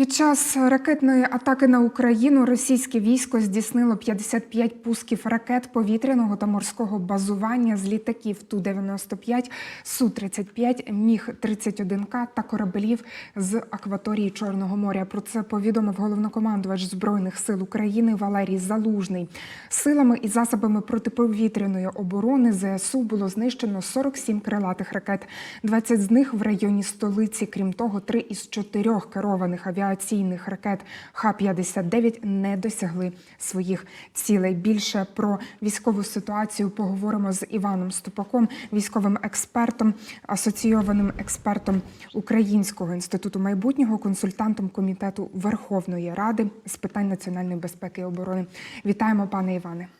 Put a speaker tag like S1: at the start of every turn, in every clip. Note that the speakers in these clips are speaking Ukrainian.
S1: Під час ракетної атаки на Україну російське військо здійснило 55 пусків ракет повітряного та морського базування з літаків Ту-95, Су-35, Міг-31К та кораблів з акваторії Чорного моря. Про це повідомив головнокомандувач Збройних сил України Валерій Залужний. Силами і засобами протиповітряної оборони ЗСУ було знищено 47 крилатих ракет. 20 з них в районі столиці. Крім того, три із чотирьох керованих авіаційних ракет Х-59 не досягли своїх цілей. Більше про військову ситуацію поговоримо з Іваном Ступаком, військовим експертом, асоційованим експертом Українського інституту майбутнього, консультантом комітету Верховної Ради з питань національної безпеки і оборони. Вітаємо, пане Іване.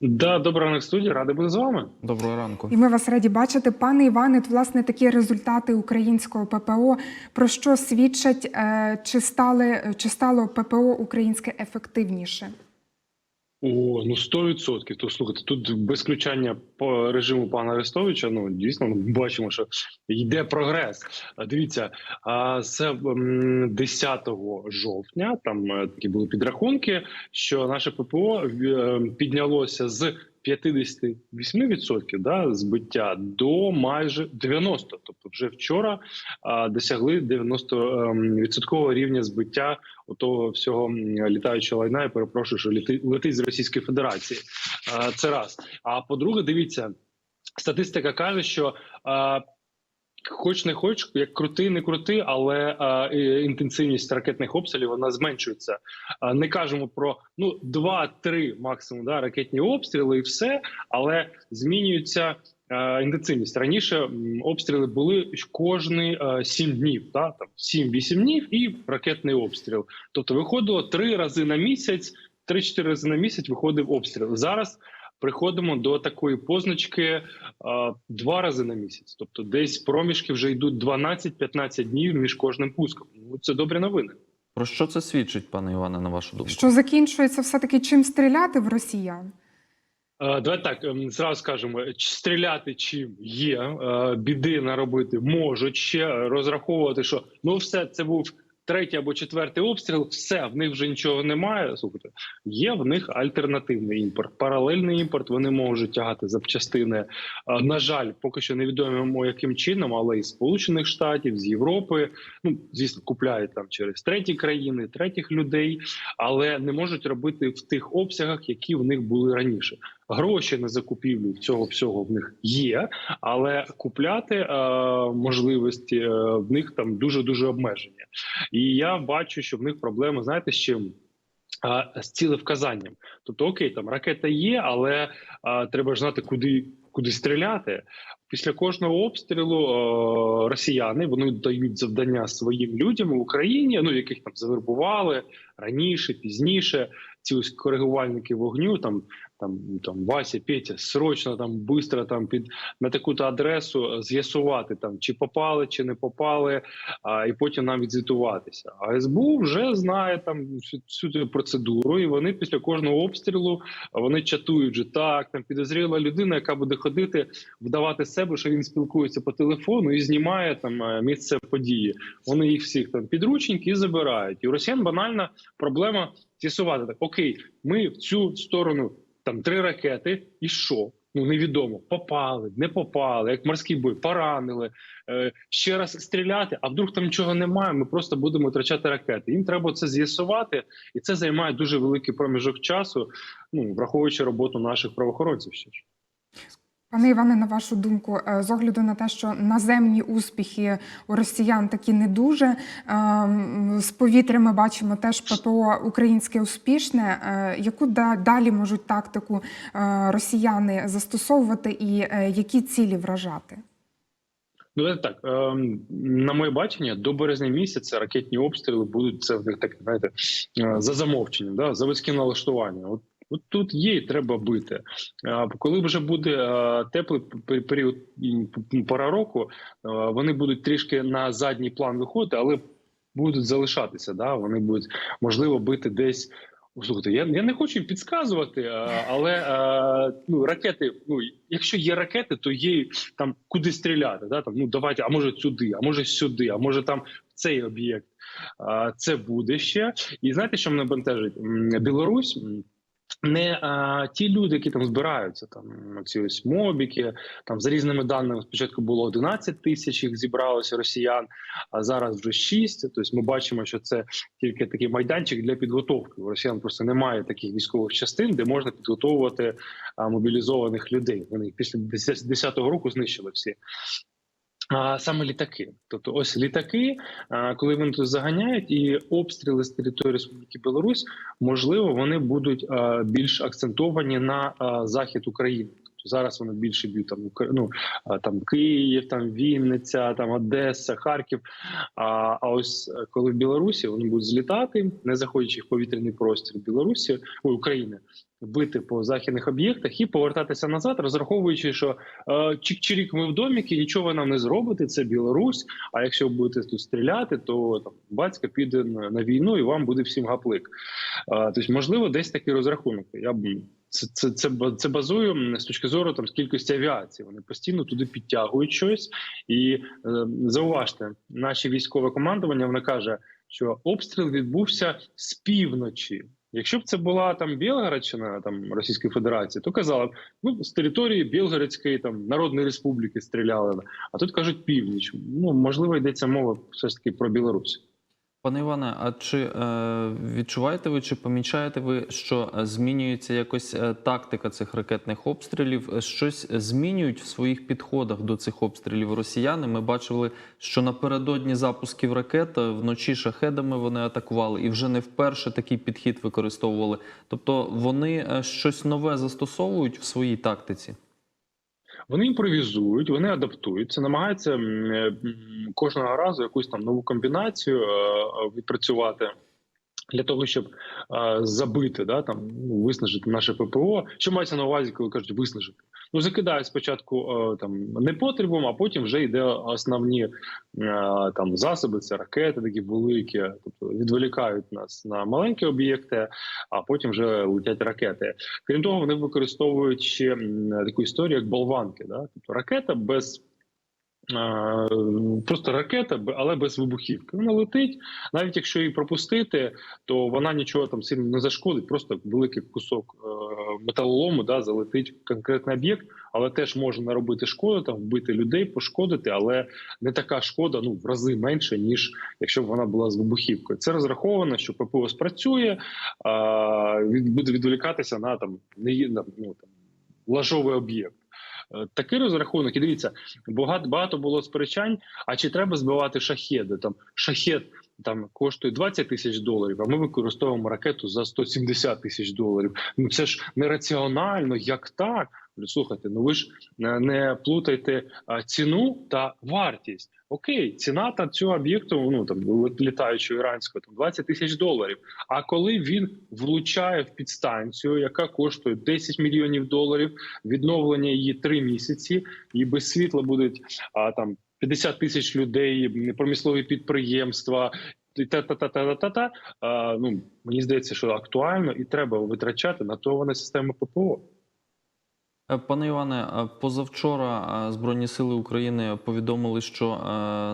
S2: Да, доброго ранку, студія, радий бути з вами.
S3: Доброго ранку.
S1: І ми вас раді бачити. Пане Іване, власне, такі результати українського ППО. Про що свідчать, е, чи стали чи стало ППО українське ефективніше?
S2: О, ну 100%. То слухайте, тут без включання по режиму пана Арестовича. Ну дійсно, ми бачимо, що йде прогрес. Дивіться, а з 10 жовтня там е, такі були підрахунки, що наше ППО е, піднялося з 58% да, збиття до майже 90%. Тобто, вже вчора а, досягли 90% відсоткового рівня збиття того всього літаючого лайна. Я перепрошую, що літи, летить з Російської Федерації. А, це раз. А по-друге, дивіться, статистика каже, що. А, Хоч не хоч, як крути, не крути, але а, інтенсивність ракетних обстрілів вона зменшується. А, не кажемо про ну 2-3 максимум да, ракетні обстріли і все, але змінюється інтенсивність. Раніше обстріли були кожні 7 днів, да, там 7-8 днів і ракетний обстріл. Тобто виходило 3 рази на місяць, 3-4 рази на місяць виходив обстріл. Зараз приходимо до такої позначки а, два рази на місяць. Тобто, десь проміжки вже йдуть 12-15 днів між кожним пуском. Ну це добрі новини.
S3: Про що це свідчить, пане Іване, на вашу думку?
S1: Що закінчується все таки чим стріляти в росіян?
S2: Е, Давай так ем, зразу скажемо, стріляти чим є, е, біди наробити можуть ще розраховувати, що ну все це був третій або четвертий обстріл. Все в них вже нічого немає. Слухайте, є в них альтернативний імпорт, паралельний імпорт. Вони можуть тягати запчастини. На жаль, поки що невідомо яким чином, але із Сполучених Штатів, з Європи. Ну звісно, купляють там через треті країни, третіх людей, але не можуть робити в тих обсягах, які в них були раніше. Гроші на закупівлю цього всього в них є, але купляти е, можливості е, в них там дуже дуже обмежені. І я бачу, що в них проблеми, знаєте, з чим? З цілевказанням. Тобто, окей, там ракета є, але а, треба ж знати, куди, куди стріляти. Після кожного обстрілу е, росіяни вони дають завдання своїм людям в Україні, ну яких там завербували раніше, пізніше. Ці ось коригувальники вогню, там там там Вася, Петя, срочно там бистро там під на таку-то адресу е, з'ясувати там, чи попали, чи не попали, а і потім нам відзвітуватися. А СБУ вже знає там всю, цю процедуру, і вони після кожного обстрілу вони чатують вже так. Там підозріла людина, яка буде ходити, вдавати себе, що він спілкується по телефону і знімає там е, місце події. Вони їх всіх там підручники забирають. І у росіян банальна проблема з'ясувати так: окей, ми в цю сторону там три ракети, і що? Ну невідомо, попали, не попали, як морський бой, поранили. Е, ще раз стріляти, а вдруг там нічого немає. Ми просто будемо втрачати ракети. Їм треба це з'ясувати, і це займає дуже великий проміжок часу. Ну враховуючи роботу наших правоохоронців. Ще ж.
S1: Пане Іване, на вашу думку, е, з огляду на те, що наземні успіхи у росіян такі не дуже ем, з повітря ми бачимо теж ППО українське успішне. Е, Яку да- далі можуть тактику е, росіяни застосовувати і які цілі вражати?
S2: Ну так ем, на моє бачення, до березня місяця ракетні обстріли будуть це в них так, знаєте, за замовченням, да, заводське налаштування. От От тут є треба бити. Коли вже буде теплий період пора року, вони будуть трішки на задній план виходити, але будуть залишатися. Да? Вони будуть можливо бити десь Слухайте, я, я не хочу їм підказувати, але ну, ракети, ну якщо є ракети, то є там куди стріляти. Да? Там, ну давайте, а може сюди, а може сюди, а може там в цей об'єкт. Це буде ще. І знаєте, що мене бентежить? Білорусь. Не а, ті люди, які там збираються, там ці ось мобіки, там за різними даними спочатку було 11 тисяч їх зібралося росіян, а зараз вже 6. Тобто ми бачимо, що це тільки такий майданчик для підготовки. У росіян просто немає таких військових частин, де можна підготовувати а, мобілізованих людей. Вони після 10-го року знищили всі. А саме літаки, тобто ось літаки, коли вони тут заганяють, і обстріли з території Республіки Білорусь, можливо, вони будуть більш акцентовані на захід України. Зараз вони більше б'ють там ну, там Київ, там Вінниця, там Одеса, Харків. А, а ось е, коли в Білорусі вони будуть злітати, не заходячи в повітряний простір Білорусі ой, України, бити по західних об'єктах і повертатися назад, розраховуючи, що е, чик-чирік ми в доміки, нічого нам не зробите. Це Білорусь. А якщо будете тут стріляти, то там батько піде на війну і вам буде всім гаплик. Е, тобто, можливо, десь такий розрахунок. Я б це, це, це, це базую м, з точки зору там кількості авіації. Вони постійно туди підтягують щось. І е, зауважте, наше військове командування воно каже, що обстріл відбувся з півночі. Якщо б це була там Білгородщина, там Російської Федерації, то казали б, ну з території Білгородської там Народної Республіки стріляли. А тут кажуть північ. Ну можливо, йдеться мова все ж таки про Білорусь.
S3: Пане Іване, а чи е, відчуваєте ви, чи помічаєте ви, що е, змінюється якось е, тактика цих ракетних обстрілів? Щось змінюють в своїх підходах до цих обстрілів росіяни? Ми бачили, що напередодні запусків ракет е, вночі шахедами вони атакували, і вже не вперше такий підхід використовували. Тобто вони щось нове застосовують в своїй тактиці?
S2: Вони імпровізують, вони адаптуються, намагаються е, кожного разу якусь там нову комбінацію е, е, відпрацювати. Для того щоб е, забити, да там ну, виснажити наше ППО, що мається на увазі, коли кажуть виснажити. Ну закидають спочатку е, там непотребом, а потім вже йде основні е, там засоби. Це ракети, такі великі, тобто відволікають нас на маленькі об'єкти, а потім вже летять ракети. Крім того, вони використовують ще таку історію, як болванки. Да? Тобто ракета без просто ракета, але без вибухівки. Вона летить, навіть якщо її пропустити, то вона нічого там сильно не зашкодить. Просто великий кусок е, металолому да, залетить в конкретний об'єкт, але теж може наробити шкоду, там вбити людей, пошкодити, але не така шкода, ну в рази менше, ніж якщо б вона була з вибухівкою. Це розраховано, що ППО спрацює, а, буде відволікатися на там не ну, там, лажовий об'єкт. Е, Такий розрахунок, і дивіться, багато багато було сперечань. А чи треба збивати шахеди? Там шахет там коштує 20 тисяч доларів, а ми використовуємо ракету за 170 тисяч доларів. Ну це ж нераціонально. Як так? Слухайте, ну ви ж е, не плутайте ціну та вартість. Окей, ціна та цього об'єкту, ну там літаючого іранського, там 20 тисяч доларів. А коли він влучає в підстанцію, яка коштує 10 мільйонів доларів, відновлення її 3 місяці, і без світла будуть а, там 50 тисяч людей, промислові підприємства. Та-та-та-та-та-та. А, ну мені здається, що актуально і треба витрачати на то на систему ППО.
S3: Е, Пане Іване, е, позавчора е, Збройні сили України повідомили, що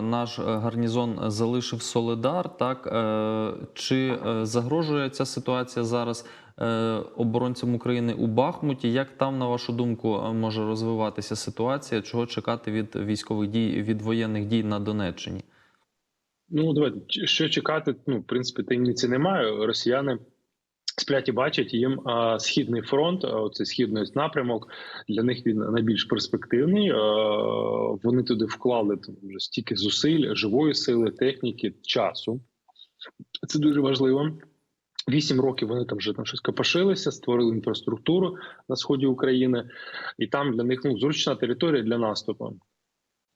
S3: наш гарнізон залишив Соледар. Так чи загрожує ця ситуація зараз оборонцям України у Бахмуті? Як там, на вашу думку, може розвиватися ситуація? Чого чекати від військових дій від воєнних дій на Донеччині?
S2: Ну давайте що чекати. Ну в принципі, таємниці немає. Росіяни сплять і бачать їм східний фронт, оцей східний напрямок. Для них він найбільш перспективний. Вони туди вклали вже стільки зусиль, живої сили, техніки, часу. Це дуже важливо. Вісім років вони там вже там щось копошилися, створили інфраструктуру на сході України, і там для них ну зручна територія для наступу.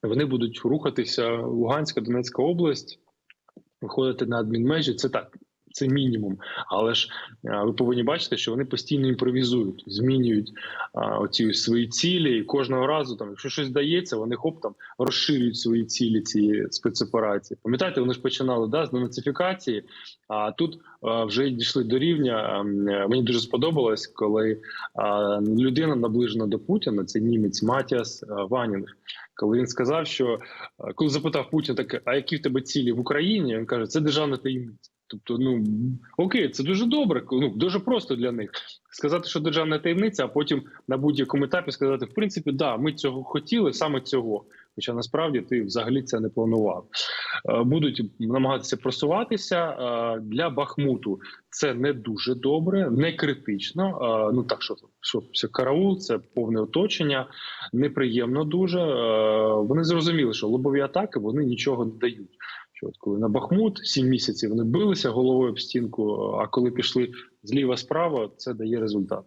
S2: Вони будуть рухатися Луганська, Донецька область, виходити на адмінмежі. Це так. Це мінімум, але ж е, ви повинні бачити, що вони постійно імпровізують, змінюють а, оці свої цілі, і кожного разу, там, якщо щось дається, вони хоп там розширюють свої цілі цієї спецоперації. Пам'ятаєте, вони ж починали да, з денацифікації, а тут а, вже дійшли до рівня. ем, е, Мені дуже сподобалось, коли а, людина наближена до Путіна, це німець Матіас Ванінг. Коли він сказав, що коли запитав Путін, так а які в тебе цілі в Україні? Він каже, це державна таємниця. Тобто, ну окей, це дуже добре, ну дуже просто для них сказати, що державна таємниця, а потім на будь-якому етапі сказати, в принципі, да, ми цього хотіли, саме цього. Хоча насправді ти взагалі це не планував. Е, Будуть намагатися просуватися е, для Бахмуту. Це не дуже добре, не критично. Е, Ну так що що це караул, це повне оточення, неприємно дуже. Вони зрозуміли, що лобові атаки вони нічого не дають. Що от коли на Бахмут сім місяців вони билися головою об стінку, а коли пішли зліва справа, це дає результат.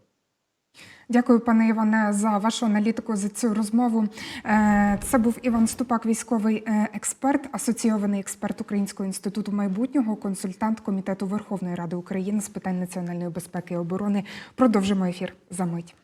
S1: Дякую, пане Іване, за вашу аналітику за цю розмову. Е, Це був Іван Ступак, військовий е, експерт, асоційований експерт Українського інституту майбутнього, консультант Комітету Верховної Ради України з питань національної безпеки і оборони. Продовжимо ефір за мить.